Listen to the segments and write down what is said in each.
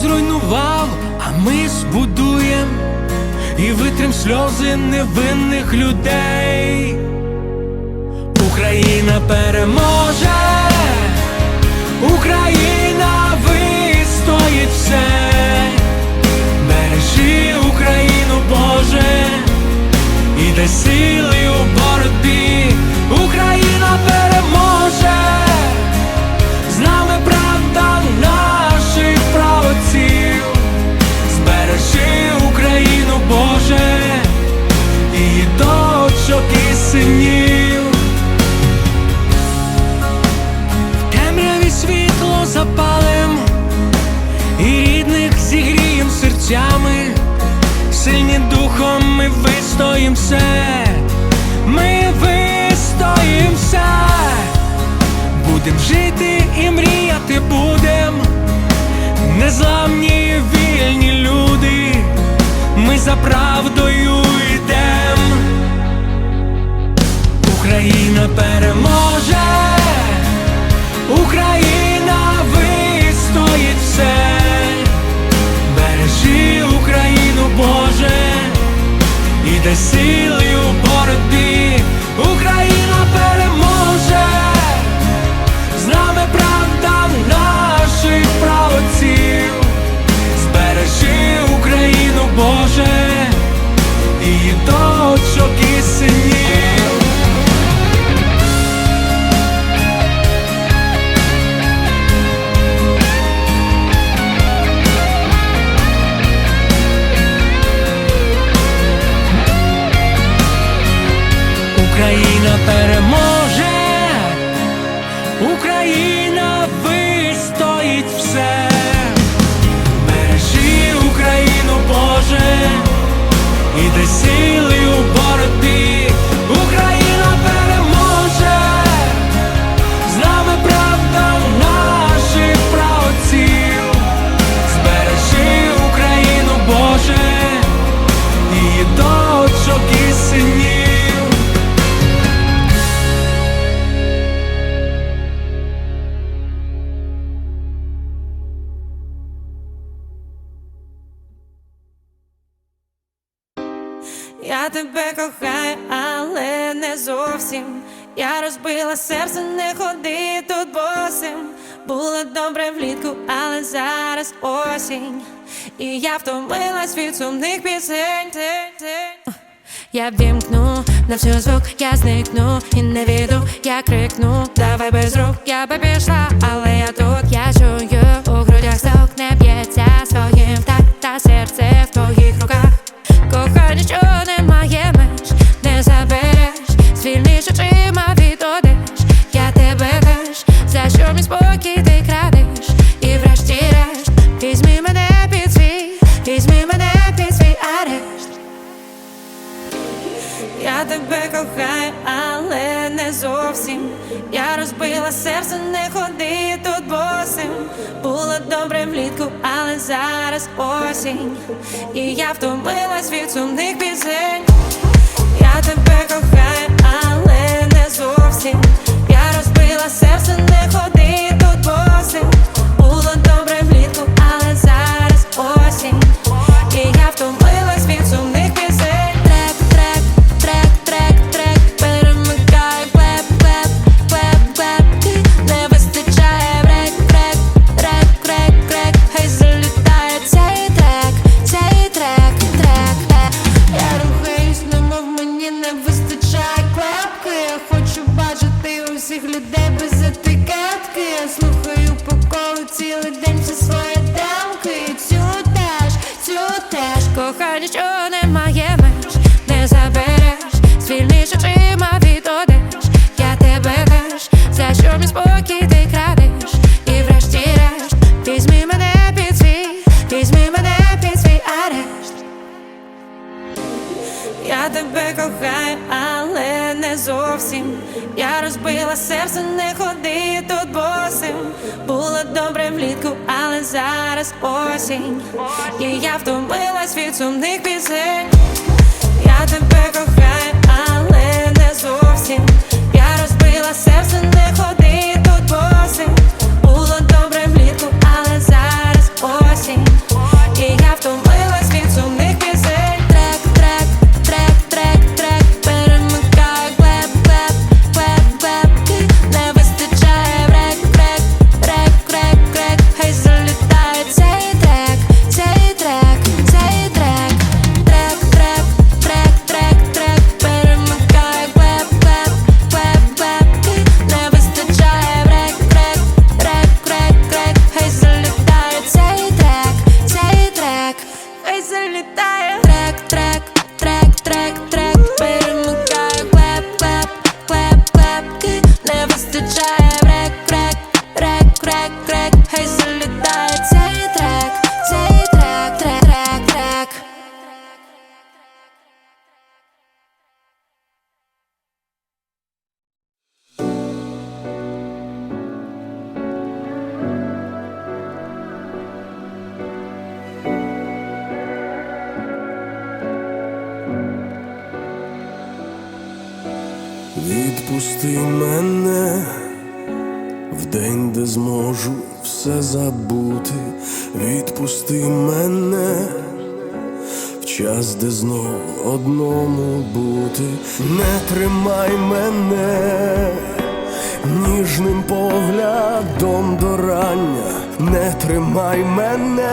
зруйнував, а ми збудуємо і витрим сльози невинних людей. Україна переможе, Україна вистоїть все. будем жити і мріяти будем, незламні вільні люди, ми за правду. переможе Україна. розбила серце, не ходи тут босим. Було добре влітку, але зараз осінь. І я втомилась від сумних пісень. Я вімкну на всю звук, я зникну і не віду, я крикну, давай без рук, я би пішла, але я тут, я чую, у грудях сток не б'ється своїм так, та серце в твоїх руках. Кохання, що спокій ти крадеш, і врешті-решт візьми мене під свій, візьми мене під свій арешт. Я тебе кохаю, але не зовсім. Я розбила серце, не ходи тут босим. Було добре влітку, але зараз осінь. І я втомилась від сумних пісень. Я тебе кохаю, але не зовсім. Я розбила серце, не ходи. нас осінь, і я втомилась від сумних пісень. Пусти мене в день, де зможу все забути, відпусти мене в час, де знов одному бути, не тримай мене ніжним поглядом до рання, не тримай мене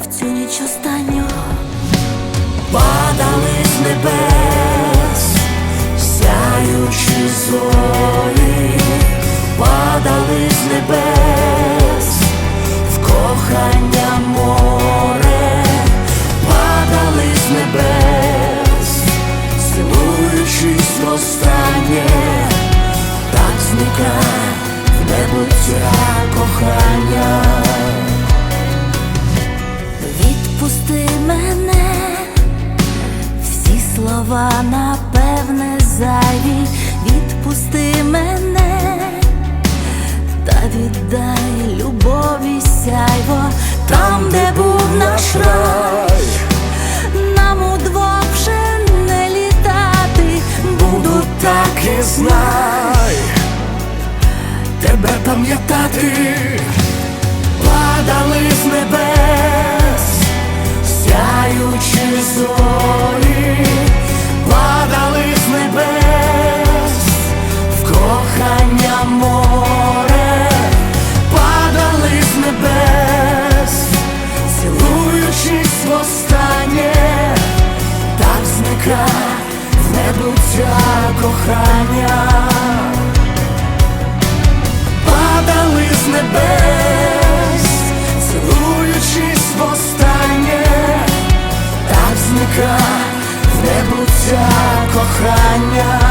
в цю ніч останню. Падали. знай, тебе пам'ятати, падали з небес, сяючи зорі. кохання падали з небес, цілуючись востаннє, так зника в небуття кохання.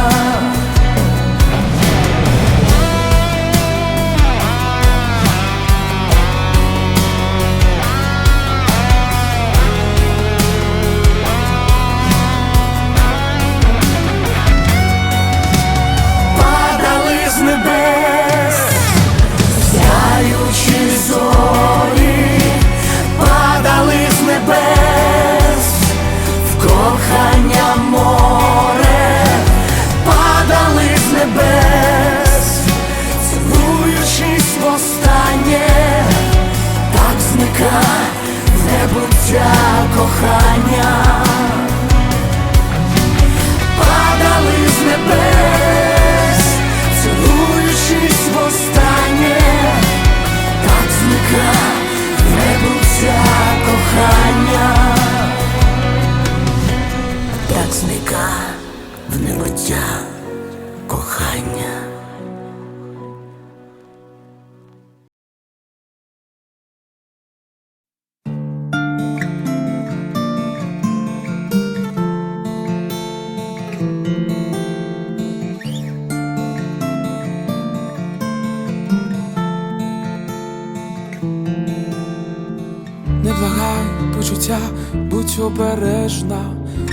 Обережна,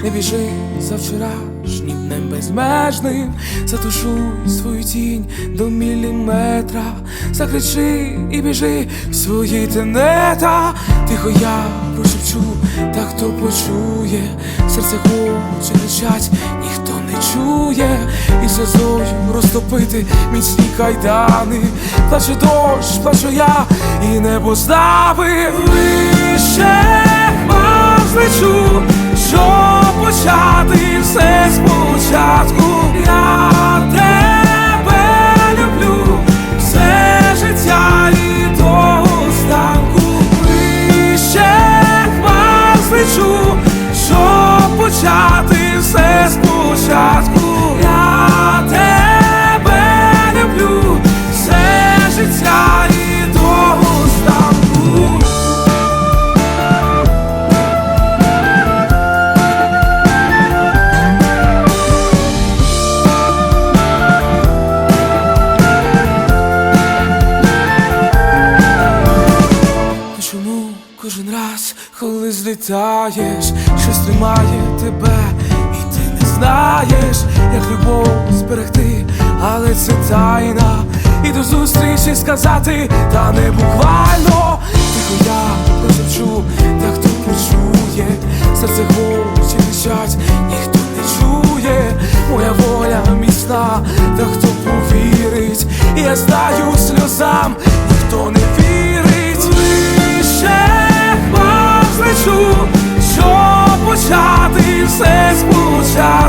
не біжи за вчорашнім днем безмежним, затушуй свою тінь до міліметра, закричи і біжи в свої тенета. Тихо я прошепчу, та хто почує, серце хоче кричать, ніхто не чує, і сльозою розтопити міцні кайдани, плаче дощ, плачу я, і небо ставив вище злечу, щоб почати все спочатку. Я тебе люблю, все життя і до останку. Вище хмар злечу, почати все спочатку. Тримає тебе, і ти не знаєш, як любов зберегти, але це тайна. І до зустрічі сказати, та не буквально. Тихо я прошепчу, та хто почує, серце хоче кричать, ніхто не чує, моя воля міцна, та хто повірить, і я знаю сльозам, почати все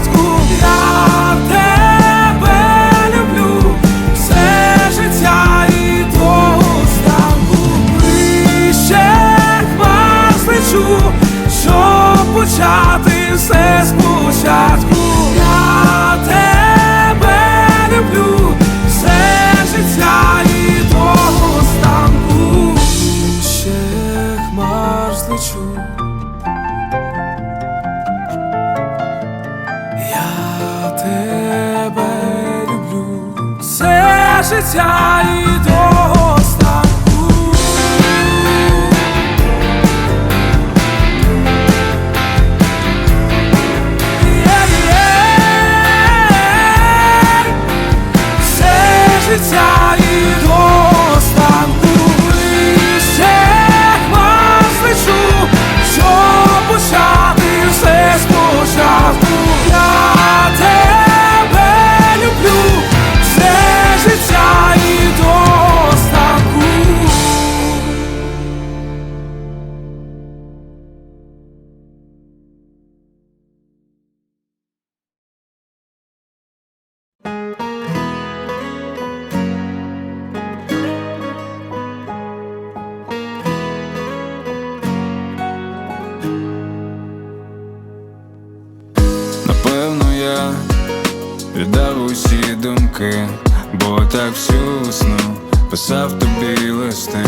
усі думки, бо так всю сну писав тобі листи.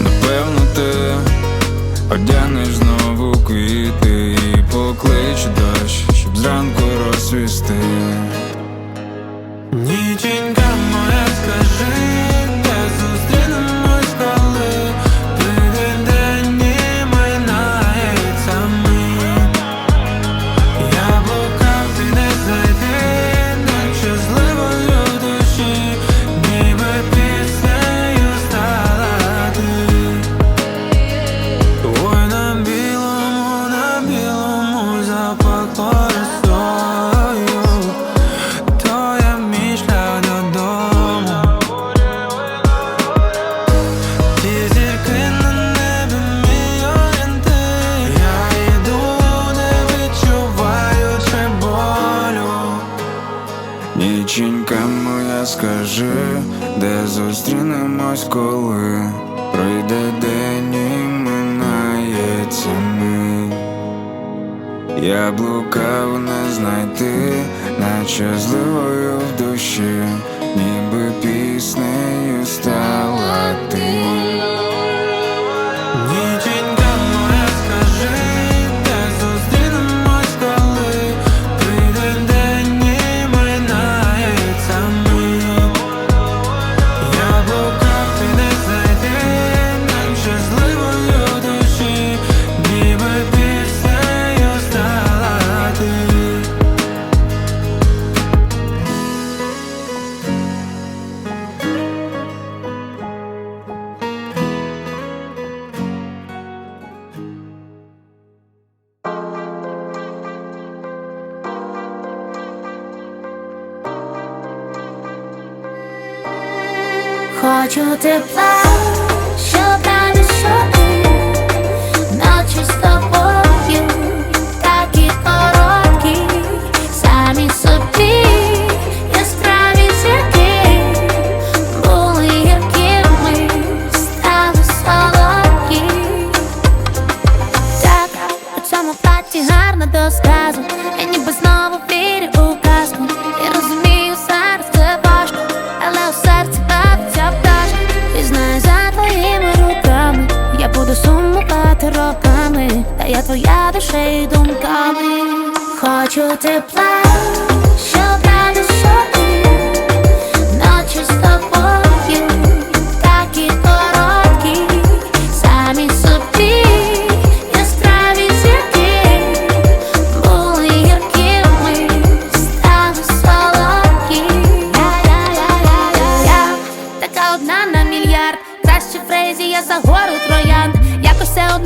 Напевно, ти одягнеш знову квіти і поклич дощ, щоб зранку розсвісти. Ніченька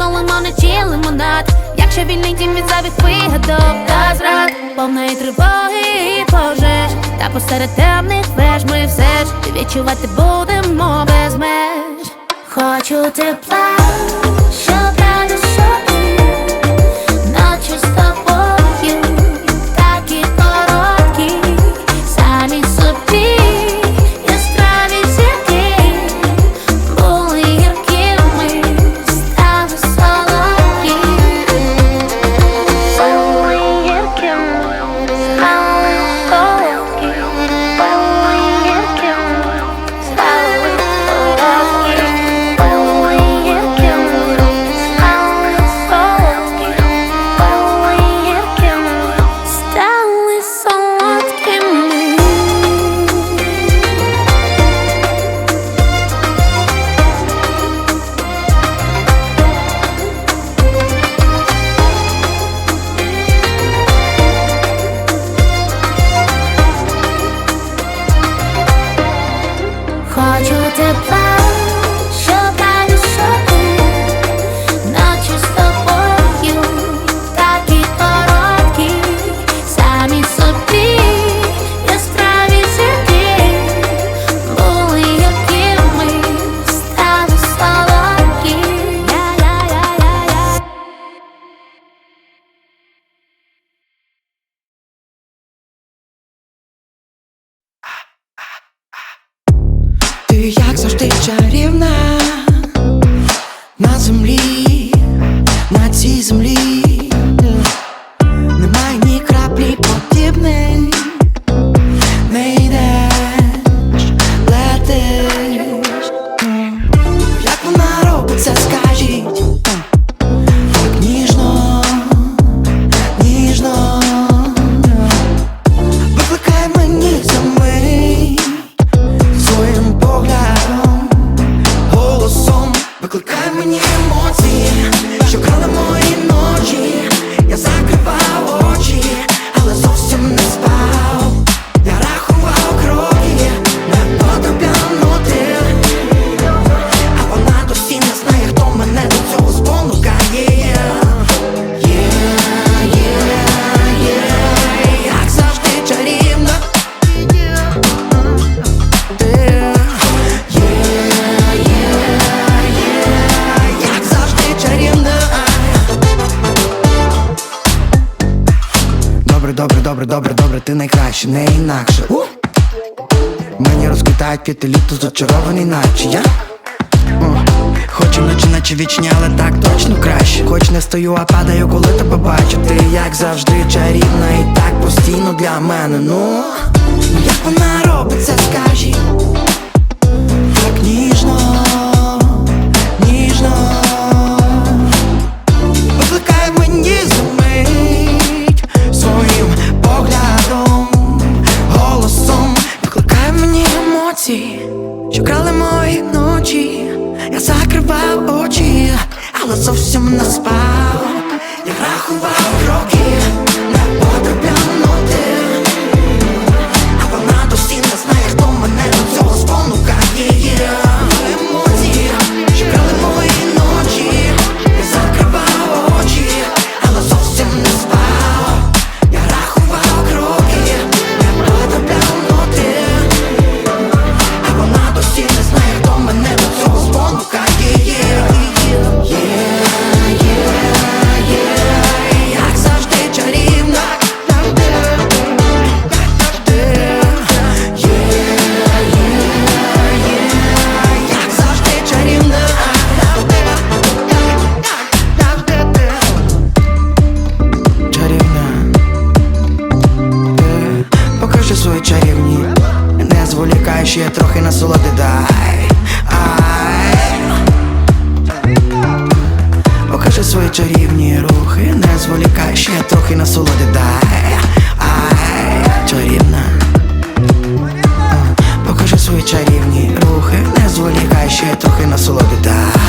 одно не чи лимонад. Якщо вільний дім від завід вигадок та зрад. Повної тривоги і пожеж. Та посеред темних веж ми все ж Відчувати будемо без меж. Хочу тепла. Як завжди чарівна на землі, на цій землі. добре, добре, ти найкраще, не інакше. У! Мені розкидають п'яти літо зачарований, наче я Хоч Хочу наче, наче вічні, але так точно краще. Хоч не стою, а падаю, коли тебе бачу Ти як завжди чарівна, і так постійно для мене. Ну як вона solo to die.